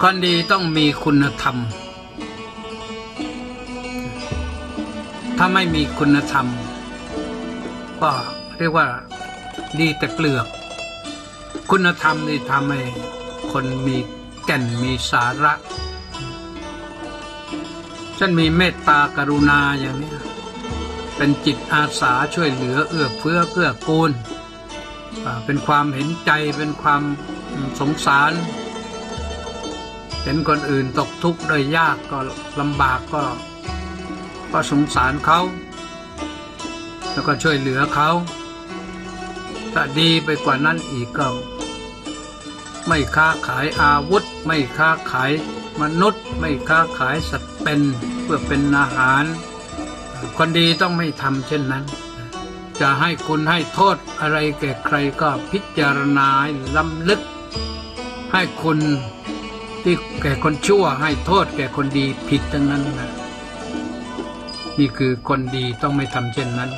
คนดีต้องมีคุณธรรม ถ้าไม่มีคุณธรรม ก็เรียกว่าดีแต่เปลือก คุณธรรมนี่ทำให้คนมีแก่นมีสาระฉันมีเมตตากรุณาอย่างนี้เป็นจิตอาสาช่วยเหลือเอื้อเฟื้อเกื้อกูลอ่าเป็นความเห็นใจเป็นความสงสาร เห็นคนอื่นตกทุกข์ได้ยากก็ลำบากก็ ก็สงสารเขา แล้วก็ช่วยเหลือเขาถ้าดีไปกว่านั้นอีกก็ ไม่ค้าขายอาวุธ ไม่ค้าขายมนุษย์ ไม่ค้าขายสัตว์เป็นเพื่อเป็นอาหาร คนดีต้องไม่ทำเช่นนั้น จะให้คุณให้โทษอะไรแก่ใครก็พิจารณาล้ำลึก ให้คุณ ที่แก่คนชั่วให้โทษแก่คนดีผิดทั้งนั้นนะนี่คือคนดีต้องไม่ทำเช่นนั้น